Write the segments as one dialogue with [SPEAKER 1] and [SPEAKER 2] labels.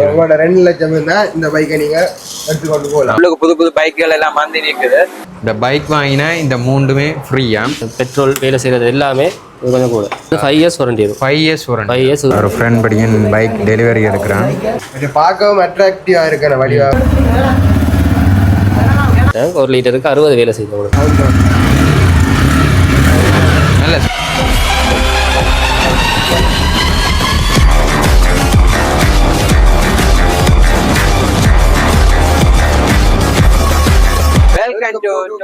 [SPEAKER 1] உங்களோட ரெண்டு லட்சம் இருந்தா இந்த பைக்கை நீங்க எடுத்துக்கொண்டு போகலாம்.
[SPEAKER 2] உள்ளுக்கு புது புது பைக்குகள் எல்லாம் வந்து நிற்குது
[SPEAKER 3] இந்த பைக் வாங்கினா இந்த மூண்டுமே ஃப்ரீயா
[SPEAKER 4] பெட்ரோல் வேலை செய்கிறது எல்லாமே கொஞ்சம் கூட. ஃபைவ் இயர்ஸ் வாரண்டி இருக்கும்
[SPEAKER 3] ஃபைவ் இயர்ஸ் வரும்
[SPEAKER 4] ஃபைவ் இயர்ஸ்
[SPEAKER 3] ஒரு ஃப்ரெண்ட் படிக்கன் பைக் டெலிவரி எடுக்கிறான்.
[SPEAKER 1] இது பார்க்கவும் அட்ராக்டிவா இருக்கிற வடிவா
[SPEAKER 4] ஒரு லிட்டருக்கு அறுபது வேலை செய்யும் உங்களுக்கு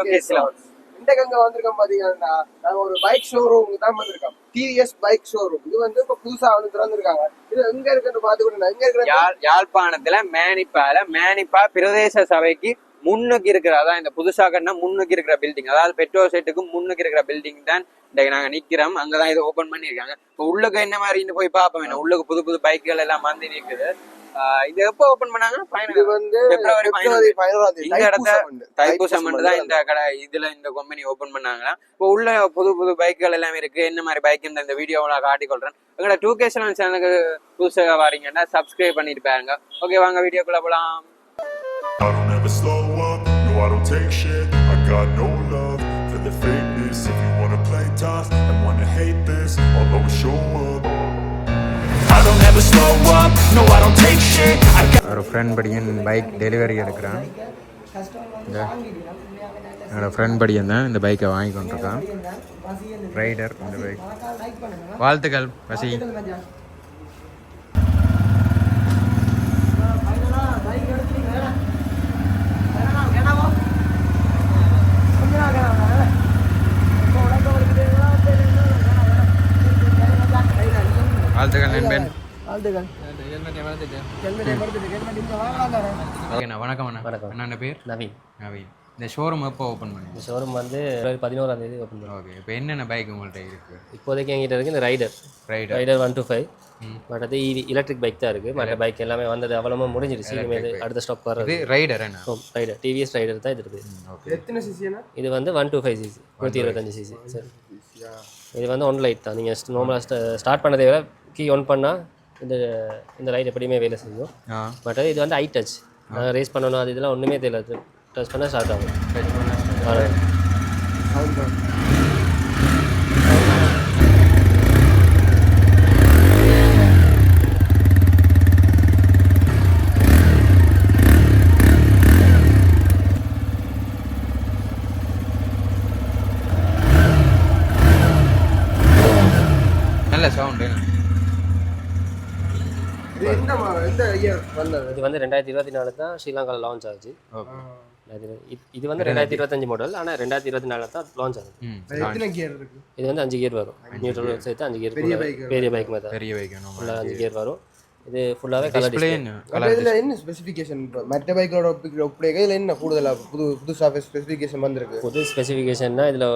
[SPEAKER 2] டோகேஸ்லாம்
[SPEAKER 1] இந்த கங்க வந்திருக்கோம் பாத்தீங்கன்னா நாங்க ஒரு பைக் ஷோரூம் தான் வந்திருக்கோம். டிவிஎஸ் பைக் ஷோரூம் இது வந்து இப்ப புதுசா வந்து திறந்திருக்காங்க. இது எங்க இருக்குன்னு பாத்துக்கிட்டு எங்க இருக்கிற
[SPEAKER 2] யாழ் யாழ்ப்பாணத்துல மேனிப்பால மேனிப்பா பிரதேச சபைக்கு முன்னுக்கு இருக்கிற அதான் இந்த புதுசா கட்டின முன்னுக்கு இருக்கிற பில்டிங் அதாவது பெட்ரோல் செட்டுக்கு முன்னுக்கு இருக்கிற பில்டிங் தான் இன்றைக்கு நாங்க நிக்கிறோம். அங்கதான் இதை ஓபன் பண்ணிருக்காங்க இப்போ உள்ளுக்கு என்ன மாதிரின்னு போய் பார்ப்போம்? உள்ளுக்கு புது புது பைக்குகள் எல்லாம் வந்து நிக்குது. ஆஹ் இது எப்போ ஓபன் பண்ணாங்க?
[SPEAKER 1] இது
[SPEAKER 2] ஃபைனல்
[SPEAKER 1] வந்து
[SPEAKER 2] பிப்ரவரி
[SPEAKER 1] தேதி.
[SPEAKER 2] இந்த இடத்த
[SPEAKER 1] தைப்பூசம்
[SPEAKER 2] தான் இந்த கடை இதுல இந்த கம்பெனி ஓபன் பண்ணாங்களா? இப்போ உள்ள புது புது பைக்குகள் எல்லாமே இருக்கு. என்ன மாதிரி பைக் இந்த வீடியோவில் நான் காட்டிக்கொள்றேன். எங்களோட டூ கே செவன் சேனலுக்கு புதுசாக வாரீங்கன்னா சப்ஸ்கிரைப் பண்ணிட்டு பாருங்க. ஓகே வாங்க வீடியோக்குள்ள போலாம்.
[SPEAKER 5] I don't ever slow up, no I don't take shit. I got no never slow up, no I don't take shit. I got
[SPEAKER 3] ஒரு ஃப்ரெண்ட் படிக்கன் பைக் டெலிவரி எடுக்கிறான். இந்த ஃப்ரெண்ட் படியன் தான் இந்த பைக்கை வாங்கி கொண்டிருக்கான். ரைடர் இந்த பைக் வாழ்த்துக்கள் வசி. வணக்கம் அண்ணா.
[SPEAKER 4] வணக்கம்.
[SPEAKER 3] என்னென்ன பேர்?
[SPEAKER 4] நவீன்.
[SPEAKER 3] நவீன். இந்த ஷோரூம் எப்போ ஓப்பன் பண்ணி
[SPEAKER 4] இந்த ஷோரூம் வந்து பதினோராம் தேதி ஓப்பன் பண்ணுவோம்.
[SPEAKER 3] ஓகே இப்போ என்னென்ன பைக் உங்கள்கிட்ட இருக்கு?
[SPEAKER 4] இப்போதைக்கு எங்கிட்ட இருக்கு இந்த rider
[SPEAKER 3] rider
[SPEAKER 4] rider one two five மற்றது இ எலக்ட்ரிக் பைக் தான் இருக்குது மற்ற பைக் எல்லாமே வந்தது அவ்வளோமா முடிஞ்சிருச்சு. இனிமேல் அடுத்த ஸ்டாப்
[SPEAKER 3] இது
[SPEAKER 4] வர்றது
[SPEAKER 3] ரைடர் என்ன
[SPEAKER 4] ரைடர் டிவிஎஸ் ரைடர் தான் இது இருக்குது.
[SPEAKER 3] ஓகே.
[SPEAKER 1] எத்தனை சிசினா
[SPEAKER 4] இது வந்து ஒன் டூ ஃபைவ் சிசி நூற்றி இருபத்தஞ்சு சிசி சரி இது வந்து ஒன் லைட் தான். நீங்கள் நார்மலாக ஸ்டார்ட் பண்ணதை விட கீ ஒன் பண்ணால் இந்த இந்த லைட் எப்படியுமே வேலை செய்யும். பட் இது வந்து ஐ டச் ரேஸ் பண்ணணும் அது இதெல்லாம் ஒன்றுமே தெரியல. டச் பண்ணால் ஸ்டார்ட் ஆகும் அவ்வளவுதான்.
[SPEAKER 3] நல்ல சவுண்டு
[SPEAKER 1] இது எந்த மா- எந்த இயர் வந்தது
[SPEAKER 4] இது வந்து ரெண்டாயிரத்தி இருபத்தி நாலு தான் ஸ்ரீலங்காவில் லான்ச் ஆச்சு. இது- இது வந்து ரெண்டாயிரத்தி இருபத்தஞ்சு மாடல் ஆனால் ரெண்டாயிரத்தி இருபத்தி நாலில் தான் லான்ச் ஆகுது. இது வந்து அஞ்சு கியர் வரும். நியூட்ரல் சேர்த்து அஞ்சு கியர்
[SPEAKER 1] பெரிய
[SPEAKER 4] பைக் மாதிரி தான்
[SPEAKER 3] பெரிய பைக்
[SPEAKER 4] ஃபுல்லாக அஞ்சு கியர் வரும். இது ஃபுல்லாகவே கலர்
[SPEAKER 3] டிஸ்பிளே
[SPEAKER 1] இதுல என்ன ஸ்பெசிஃபிகேஷன் மற்ற பைக்கோட ஒப்படைக்க இதுல என்ன கூடுதலா புது புதுசா ஸ்பெசிஃபிகேஷன் வந்திருக்கு?
[SPEAKER 4] புது ஸ்பெசிஃபிகேஷன்னா இதில்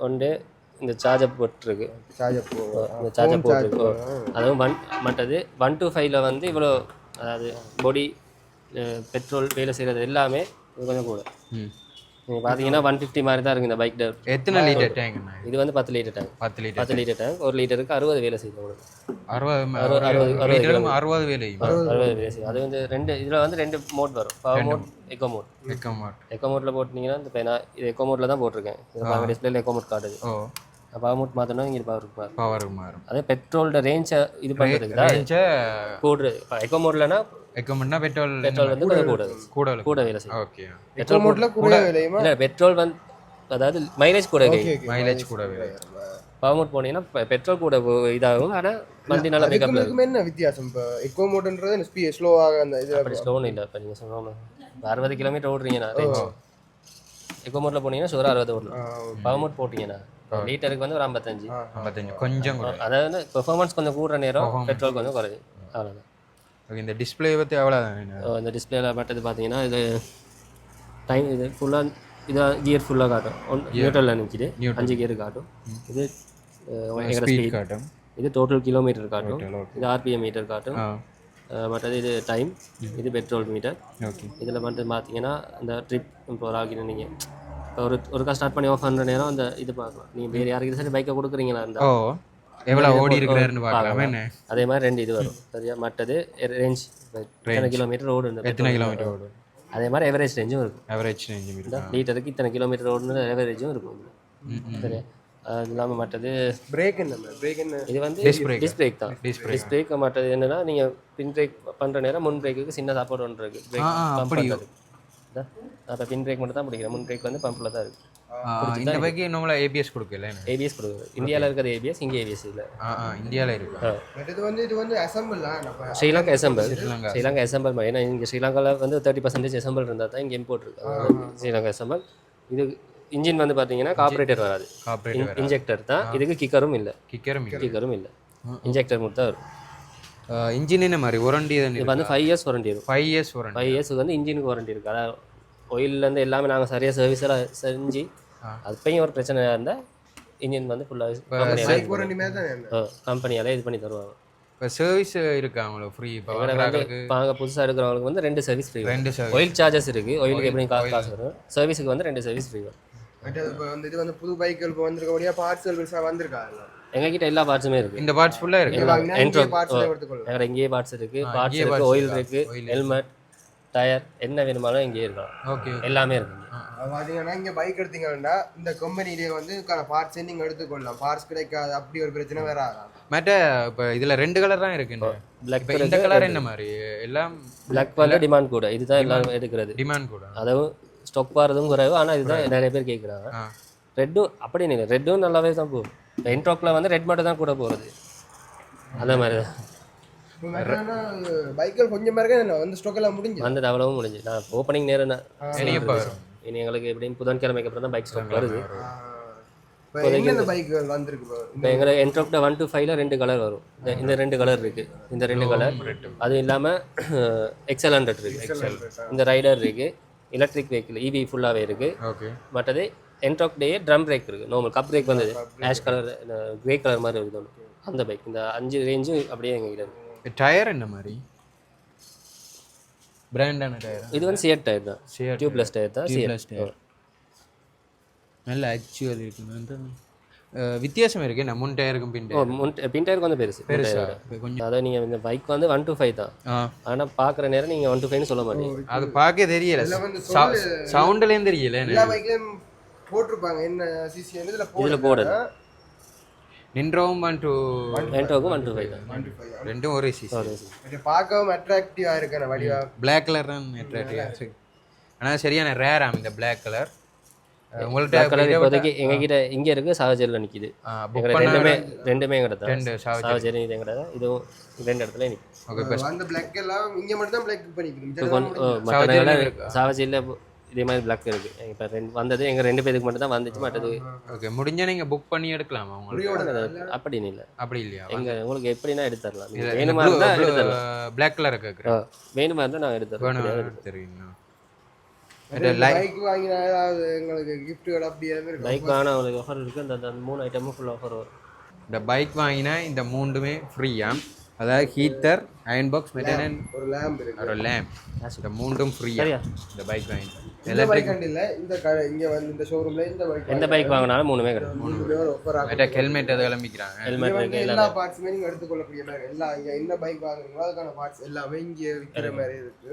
[SPEAKER 4] ஒன்று இந்த சார்ஜர் போட்டிருக்கு.
[SPEAKER 1] சார்ஜர்
[SPEAKER 4] இந்த சார்ஜர் போட்டிருக்கு. அதுவும் ஒன் மற்றது ஒன் டு ஃபைவ்ல வந்து இவ்வளோ அதாவது பொடி பெட்ரோல் வேலை செய்கிறது எல்லாமே கொஞ்சம் கூட. நீங்கள் பார்த்தீங்கன்னா ஒன் ஃபிஃப்டி மாதிரி தான் இருக்குது இந்த பைக்
[SPEAKER 3] எத்தனை லிட்டர் டேங்க்ண்ணா
[SPEAKER 4] இது? வந்து பத்து லிட்டர் டேங்க்
[SPEAKER 3] பத்து லிட்டர்
[SPEAKER 4] பத்து லிட்டர் டேங்க் ஒரு லிட்டருக்கு அறுபது வேலை செய்யும் உங்களுக்கு.
[SPEAKER 3] அறுபது
[SPEAKER 4] அறுபது- அறுபது-
[SPEAKER 3] வேலை
[SPEAKER 4] அறுபது வேலை செய்யும் அது வந்து ரெண்டு இதில் வந்து ரெண்டு மோட் வரும். பவர் மோட் எக்கோ மோட்
[SPEAKER 3] வைக்க மாட்டேன்
[SPEAKER 4] எக்கோ மோட்டில் போட்டிங்கன்னா இந்த இப்போ நான் இது எக்கோ மோட்டில் தான் போட்டிருக்கேன். இது டிஸ்பிளேல எக்கோ மோட் காட்டுது. பவர் மோட் மாற்றணும் இங்கே பவர் மாறும்
[SPEAKER 3] பவர் மாறும்
[SPEAKER 4] அதே பெட்ரோலோட ரேஞ்சை இது பண்ணுறதுக்கு தான்
[SPEAKER 3] ரேஞ்சை
[SPEAKER 4] கூடுறது இப்போ எக்கோ மோட்லனா
[SPEAKER 3] வைக்கமெண்ட்னா பெட்ரோல்
[SPEAKER 4] பெட்ரோல் வந்து கொஞ்சம் கூடாது
[SPEAKER 3] கூட
[SPEAKER 4] கூட வேலை செய்யும்.
[SPEAKER 3] ஓகே
[SPEAKER 4] பெட்ரோல்
[SPEAKER 1] மோட்ல குறைய விலையுமா?
[SPEAKER 4] இல்லை பெட்ரோல் வந்து அதாவது மைலேஜ் கூட
[SPEAKER 3] மைலேஜ் கூட வேலை.
[SPEAKER 4] பவர் மோட் போனீங்கன்னா பெட்ரோல் கூட இதாகும். ஆனால் வண்டி நல்லா பிக்கப்
[SPEAKER 1] என்ன வித்தியாசம்? இப்போ எக்கோ மோட்ன்றது ஸ்பீ ஸ்லோவாக அந்த இதுல
[SPEAKER 4] அப்படி ஸ்லோன்னு இல்லை. இப்போ நீங்கள் சொன்னோம் அறுபது கிலோமீட்டர் ஓடுறீங்கண்ணா ரேஞ்ச் எக்கோ மோட்டில் போனீங்கன்னா ஷூராக அறுபது ஓடலாம் பவர் மோட் போட்டிங்கன்னா லிட்டருக்கு வந்து ஒரு ஐம்பத்தஞ்சு.
[SPEAKER 3] ஐம்பத்தஞ்சு. கொஞ்சம்
[SPEAKER 4] அதாவது பெர்ஃபார்மன்ஸ் கொஞ்சம் கூடுற நேரம் பெட்ரோல் கொஞ்சம் குறையும். அவ்வளோதான்
[SPEAKER 3] ஓகே இந்த டிஸ்பிளே பற்றி எவ்வளோதான்
[SPEAKER 4] இந்த டிஸ்பிளேல மட்டும் பார்த்தீங்கன்னா இது டைம் இது ஃபுல்லாக இது கியர் ஃபுல்லாக காட்டும். ஒன் நியூட்ரலில் நிற்கிது அஞ்சு கியர் காட்டும். இது
[SPEAKER 3] ஸ்பீட் காட்டும்.
[SPEAKER 4] இது டோட்டல் கிலோமீட்டர் காட்டும். இது ஆர்பிஎம் மீட்டர் காட்டும். மற்றது இது டைம் இது பெட்ரோல் மீட்டர்
[SPEAKER 3] ஓகே
[SPEAKER 4] இதில் மட்டும் பார்த்தீங்கன்னா அந்த ட்ரிப் இப்போ ஒரு நீங்கள் ஒரு ஒருக்கா ஸ்டார்ட் பண்ணி ஆஃப் பண்ணுற நேரம் அந்த இது பார்க்கலாம். நீங்கள் வேறு யாருக்கு சரி பைக்கை கொடுக்குறீங்களா
[SPEAKER 3] ஓ
[SPEAKER 4] இருந்தால்
[SPEAKER 3] எவ்வளோ ஓடி இருக்கிறாருன்னு பார்க்கலாமா.
[SPEAKER 4] அதே மாதிரி ரெண்டு இது வரும். சரியா? மற்றது ரேஞ்ச் எத்தனை கிலோமீட்டர் ரோடு
[SPEAKER 3] எத்தனை கிலோமீட்டர் ஓடும்
[SPEAKER 4] அதே மாதிரி எவரேஜ் ரேஞ்சும் இருக்கும்
[SPEAKER 3] ஆவரேஜ் ரேஞ்சு இருக்கா.
[SPEAKER 4] லிட்டருக்கு இத்தனை கிலோமீட்டர் ரோடுன்னு எவரேஜும் இருக்கும். சரியா அது இல்லாமல் மற்றது
[SPEAKER 1] பிரேக் என்ன பிரேக் என்ன?
[SPEAKER 4] இது வந்து
[SPEAKER 3] Disc brake.
[SPEAKER 4] டிஸ் பிரேக் தான்.
[SPEAKER 3] Disc
[SPEAKER 4] டிஸ் பிரேக் மற்றது என்னன்னா நீங்கள் பின் பிரேக் பண்ணுற நேரம் முன் பிரேக்குக்கு சின்ன சாப்பாடு ஒன்று இருக்கு. பிரேக்
[SPEAKER 3] அப்படி.
[SPEAKER 4] அப்போ பின் பிரேக் மட்டும் தான் பிடிக்கிறேன் முன் பிரேக் வந்து பம்பில் தான் இருக்கு.
[SPEAKER 3] இந்த பைக்கு நம்மள ஏபிஎஸ் கொடுக்கல?
[SPEAKER 4] ஏபிஎஸ் கொடுக்குறது இந்தியாவில் இருக்கிறது ஏபிஎஸ் இங்கே ஏபிஎஸ் இல்லை.
[SPEAKER 3] ஆ ஆ இந்தியாவில் இருக்கு.
[SPEAKER 1] இது வந்து இது வந்து அசம்பிள் நம்ம
[SPEAKER 4] ஸ்ரீலங்கா எசம்பிள் ஸ்ரீலங்கா எசம்பிள் ஏன்னா இங்கே ஸ்ரீலங்காவில் வந்து தேர்ட்டி பர்சன்டேஜ் எசம்பிள் இருந்தால் தான் இங்கே இம்போர்ட் இருக்கு. ஸ்ரீலங்கா எசம்பிள் இது இன்ஜின் வந்து பார்த்தீங்கன்னா கார்பரேட்டர் வராது. இன்ஜெக்டர் தான். இதுக்கு கிக்கரும் இல்லை.
[SPEAKER 3] கிக்கரும்
[SPEAKER 4] கிக்கரும் இல்லை. இன்ஜெக்டர் மட்டும் தான் இருக்கும்.
[SPEAKER 3] இன்ஜின் என்ன மாதிரி? ஒரண்டி
[SPEAKER 4] இது வந்து ஃபைவ் இயர்ஸ் வாரண்டி இருக்கும்.
[SPEAKER 3] ஃபைவ் இயர்ஸ் ஒரண்டி
[SPEAKER 4] ஃபைவ் இயர்ஸ்க்கு வந்து இன்ஜினுக்கு வாரண்டி இருக்குது அதாவது ஒயிலேருந்து எல்லாமே நாங்கள் சரியாக சர்வீஸ் எல்லாம் செஞ்சு அப்பயும் ஒரு பிரச்சனை இருந்தால் இன்ஜின் வந்து ஃபுல்லாக கம்பெனியாலே இது பண்ணி தருவாங்க.
[SPEAKER 3] இப்போ சர்வீஸ் இருக்கா அவங்களுக்கு? ஃப்ரீ இப்போ
[SPEAKER 4] அங்கே புதுசாக இருக்கிறவங்களுக்கு வந்து ரெண்டு சர்வீஸ் ஃப்ரீ
[SPEAKER 3] ரெண்டு.
[SPEAKER 4] ஆயில் சார்ஜஸ் இருக்குது ஆயிலுக்கு எப்படி கா- காசு வரும். சர்வீஸுக்கு வந்து ரெண்டு சர்வீஸ் ஃப்ரீ வரும்.
[SPEAKER 1] இப்போ வந்து இது வந்து புது பைக்குகள் இப்போ வந்திருக்கக்கூடிய பார்ட்ஸ்கள் பெருசாக வந்திருக்கா எல்லாம்
[SPEAKER 4] எங்ககிட்ட எல்லா பார்ட்ஸுமே இருக்குது
[SPEAKER 3] இந்த பார்ட்ஸ் ஃபுல்லாக இருக்கு.
[SPEAKER 1] இங்கே பார்ட்ஸ் எடுத்துக்கொள்ளலாம்
[SPEAKER 4] எங்களை இங்கேயே பார்ட்ஸ் இருக்குது பார்ட்ஸ்
[SPEAKER 3] parts
[SPEAKER 4] ஆயில்
[SPEAKER 3] இருக்கா?
[SPEAKER 4] ஹெல்மெட் டயர் என்ன வேணுமாலும் இங்கேயே இருக்கலாம்.
[SPEAKER 3] ஓகே
[SPEAKER 4] எல்லாமே இருக்குது
[SPEAKER 1] அது பார்த்தீங்கன்னா இங்கே பைக் எடுத்தீங்கன்னா இந்த கம்பெனிலேயே வந்து பார்ட்ஸே நீங்கள் எடுத்துக்கொள்ளலாம். பார்ட்ஸ் கிடைக்காது அப்படி ஒரு பிரச்சனை வேற ஆகாது.
[SPEAKER 3] மற்ற இப்போ இதில் ரெண்டு கலர் தான் இருக்கு
[SPEAKER 4] Black
[SPEAKER 3] இப்போ இந்த கலர் என்ன மாதிரி? எல்லாம்
[SPEAKER 4] பிளாக் வந்து டிமாண்ட் கூட. இதுதான் எல்லாரும் எடுக்கிறது.
[SPEAKER 3] டிமாண்ட் கூட.
[SPEAKER 4] அதுவும் ஸ்டாக் வரதும் குறைவு. ஆனால் இதுதான் நிறைய பேர் கேட்குறாங்க ரெட்டும் அப்படி இல்லை. ரெட்டும் நல்லாவே தான் போகும் இந்த இன்ட்ரோக்கில் வந்து ரெட் மட்டும் தான் கூட போகிறது அந்த மாதிரி தான்
[SPEAKER 1] பைக்குகள் கொஞ்சம் வந்து ஸ்டாக் எல்லாம் முடிஞ்சு?
[SPEAKER 4] வந்தது அவ்வளவும் முடிஞ்சு. நான் ஓப்பனிங் நேரம் தான்
[SPEAKER 3] இனி எப்போ வரும்?
[SPEAKER 4] இனி எங்களுக்கு எப்படியும் புதன்கிழமைக்கு அப்புறம் தான் பைக் ஸ்டாக் வருது. எங்களுக்கு என்ட்ரோப்ட ஒன் டு ஃபைவ்ல ரெண்டு கலர் வரும். இந்த- இந்த ரெண்டு கலர் இருக்கு. இந்த ரெண்டு கலர் அது இல்லாமல் எக்ஸல் ஹண்ட்ரட் இருக்கு. இந்த ரைடர் இருக்கு. எலக்ட்ரிக் வெஹிக்கிள் இவி ஃபுல்லாகவே இருக்கு.
[SPEAKER 3] ஓகே
[SPEAKER 4] மற்றது என்ட்ரோக் டே ட்ரம் பிரேக் இருக்கு. நார்மல் கப் பிரேக் வந்தது. ஆஷ் கலர் கிரே கலர் மாதிரி இருக்குது அந்த பைக் இந்த அஞ்சு ரேஞ்சும் அப்படியே எங்ககிட்ட இருக்கு.
[SPEAKER 3] டயர் என்ன மாதிரி? பிராண்டான டயர்
[SPEAKER 4] இது வந்து சியட் டயர் தான்.
[SPEAKER 3] Seat
[SPEAKER 4] டியூப்லெஸ் டயர் தான் சியட்
[SPEAKER 3] tire. நல்ல ஆக்சுவல் இருக்கு அஹ் வித்தியாசம் இருக்கு. என்ன முன் டயருக்கும் பின் டயர்
[SPEAKER 4] முன் பின் டயர் கொஞ்சம் பெருசு.
[SPEAKER 3] பெருசா? கொஞ்சம்
[SPEAKER 4] அதாவது நீங்கள் இந்த பைக் வந்து ஒன் டு ஃபைவ் தான்.
[SPEAKER 3] ஆ.
[SPEAKER 4] ஆனால் பார்க்குற நேரம் நீங்கள் ஒன் டு ஃபைவ்னு சொல்ல மாட்டீங்க.
[SPEAKER 3] அது பார்க்க தெரியல.
[SPEAKER 1] வந்து
[SPEAKER 3] சவுண்ட்லேயும் தெரியல
[SPEAKER 1] போட்டிருப்பாங்க. என்ன சிசி இதில்
[SPEAKER 4] இதில் போடுது
[SPEAKER 3] நின்றவும் ஒன் டூ
[SPEAKER 4] என்ட்ரோக்கும் ஒன் டு ஃபைவ்
[SPEAKER 3] ரெண்டும் ஒரே சிசி
[SPEAKER 1] இது பார்க்கவும் அட்ராக்டிவாக இருக்கு வடிவா
[SPEAKER 3] பிளாக் கலர் தான் attractive. ஆனா சரியான ரேராம் இந்த பிளாக் கலர் உங்கள்ட்ட
[SPEAKER 4] கலர் இப்போதைக்கு எங்ககிட்ட இங்கே இருக்கு சாவச்சேரியில் நிற்கிது ரெண்டுமே ரெண்டுமே எங்கட தான்.
[SPEAKER 3] ரெண்டு சாவச்சேரி
[SPEAKER 4] இது எங்கட தான் இதுவும் ரெண்டு இடத்துல நிற்கும்
[SPEAKER 3] ஓகே
[SPEAKER 1] அந்த பிளாக் எல்லாம் இங்க மட்டும் தான் பிளாக் பண்ணிக்கிறோம்
[SPEAKER 4] மற்ற
[SPEAKER 3] இருக்கா?
[SPEAKER 4] இதே மாதிரி பிளாக் இருக்கு. இப்போ ரெண்டு வந்தது எங்க ரெண்டு பேருக்கு மட்டும் தான் வந்துச்சு மற்றது
[SPEAKER 3] ஓகே முடிஞ்சா நீங்க புக் பண்ணி எடுக்கலாமா உங்களுக்கு
[SPEAKER 4] அப்படின்னு இல்லை.
[SPEAKER 3] அப்படி இல்லையா?
[SPEAKER 4] எங்க உங்களுக்கு எப்படின்னா எடுத்து தரலாம். நீங்க வேணுமா இருந்தால் எடுத்து தரலாம்.
[SPEAKER 3] பிளாக் கலர்
[SPEAKER 4] ஆ, வேணுமா இருந்தால் நான் எடுத்து தரலாம்
[SPEAKER 3] வேணும் தெரியுங்களா
[SPEAKER 1] பைக் வாங்கினா எங்களுக்கு கிஃப்ட்டுகள் அப்படி
[SPEAKER 4] பைக் வாங்கினா உங்களுக்கு ஆஃபர் இருக்கு. அந்த மூணு ஐட்டமும் ஃபுல் ஆஃபர் வரும்.
[SPEAKER 3] இந்த பைக் வாங்கினா இந்த மூண்டுமே ஃப்ரீயா அதாவது ஹீட்டர் அயன் பாக்ஸ் மெட்டீரியல்
[SPEAKER 1] ஒரு லேம்ப் இருக்கு.
[SPEAKER 3] ஒரு லேம்ப் இந்த மூண்டும் ஃப்ரீயா
[SPEAKER 4] சரியா?
[SPEAKER 3] இந்த பைக் வாங்கி
[SPEAKER 1] பைக் இல்ல இந்த இங்க வந்து இந்த ஷோரூம்ல இந்த பைக்
[SPEAKER 4] எந்த பைக் வாங்கினாலும் மூணுமே கிடைக்கும்.
[SPEAKER 1] ஒரு ஆஃபர் ஆகும்.
[SPEAKER 3] மெட்ட ஹெல்மெட் அதை கிளம்பிக்கிறாங்க
[SPEAKER 4] ஹெல்மெட் இருக்கு
[SPEAKER 1] எல்லா பார்ட்ஸுமே நீங்க எடுத்துக்கொள்ளக்கூடிய மாதிரி எல்லா இங்க என்ன பைக் வாங்குறீங்களோ அதுக்கான பார்ட்ஸ் எல்லாமே இங்க விற்கிற மாதிரி இருக்கு.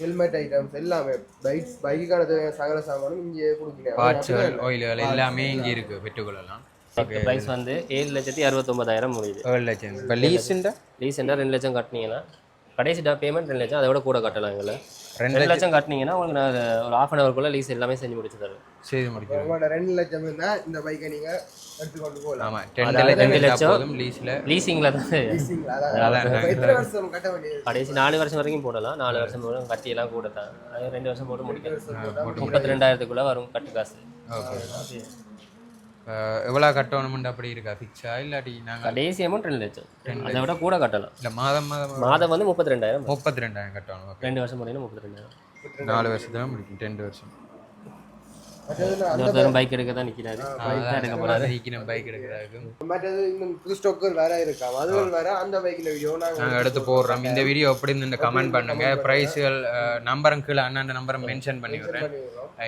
[SPEAKER 1] ஹெல்மெட் ஐட்டம்ஸ் எல்லாமே. பைக் பைக்குக்கான தேவையான சகல சாமானும் இங்கே கொடுக்குறேன்
[SPEAKER 3] பார்ட்ஸ்கள் ஆயில்கள் எல்லாமே இங்கே இருக்கு. பெற்றுக்கொள்ளலாம்
[SPEAKER 4] ப்ரைஸ் வந்து ஏழு லட்சத்தி அறுபத்தொம்பதாயிரம் முடியுது.
[SPEAKER 3] ஏழு லட்சம். இப்போ லீஸுண்டா
[SPEAKER 4] ரீசெண்டாக ரெண்டு லட்சம் கட்டினீங்கன்னா கடைசி டா பேமெண்ட் ரெண்டு லட்சம் அதை விட கூட கட்டலாம் எங்களை
[SPEAKER 3] ரெண்டு
[SPEAKER 4] லட்சம். கட்டினீங்கன்னா உங்களுக்கு நான் ஒரு ஆஃப் அன் ஹவர்க்குள்ள லீஸ் எல்லாமே செஞ்சு முடிச்சு தருவேன்
[SPEAKER 3] செய்து முடிக்கிறோம்
[SPEAKER 1] உங்களோட ரெண்டு லட்சம் இருந்தா இந்த பைக்கை நீங்க எடுத்துக்கொண்டு போகலாம்.
[SPEAKER 3] ஆமாம் ரெண்டு லட்சம் லீஸில்
[SPEAKER 4] லீசிங்கில் தான். கடைசி நாலு வருஷம் வரைக்கும் போடலாம். நாலு வருஷம் போடும் கட்டி எல்லாம் கூட தான். அது ரெண்டு வருஷம் போட்டு முடிக்கலாம். முப்பத்தி ரெண்டாயிரத்துக்குள்ள வரும் கட்டு காசு.
[SPEAKER 3] ஓகே. எவ்வளோ கட்டணும்னு அப்படி இருக்கா? ஃபிக்ஸா இல்லாட்டி நாங்கள்
[SPEAKER 4] கடைசி அமௌண்ட் ரெண்டு லட்சம். அதை விட கூட கட்டலாம்.
[SPEAKER 3] இல்லை மாதம் மாதம்
[SPEAKER 4] மாதம். வந்து முப்பத்தி ரெண்டாயிரம்.
[SPEAKER 3] முப்பத்தி ரெண்டாயிரம் கட்டணும்
[SPEAKER 4] ரெண்டு வருஷம் முடியும் முப்பத்தி ரெண்டாயிரம்.
[SPEAKER 3] நாலு வருஷத்துல முடிக்கும் ரெண்டு வருஷம்.
[SPEAKER 4] இன்னொருத்தரும் பைக் எடுக்க தான் தான் எடுக்க போறாரு.
[SPEAKER 3] சீக்கிரம் பைக் எடுக்கிறதுக்கு
[SPEAKER 1] மற்றது இன்னும் புது ஸ்டாக்குகள் வேற இருக்கா அதுகள் வேற அந்த பைக்கில் வீடியோ நாங்க
[SPEAKER 3] எடுத்து போடுறோம். இந்த வீடியோ எப்படி இந்த கமெண்ட் பண்ணுங்க. ப்ரைஸுகள் நம்பரும் கீழே அண்ணன் நம்பரை மென்ஷன் பண்ணி விடுறேன்.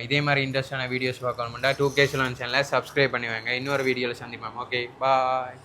[SPEAKER 3] இதே மாதிரி இன்ட்ரெஸ்டான வீடியோஸ் பார்க்கணும்னா டூ கே சேனலை சப்ஸ்கிரைப் பண்ணி வைங்க. இன்னொரு வீடியோவில் சந்திப்போம். Okay bye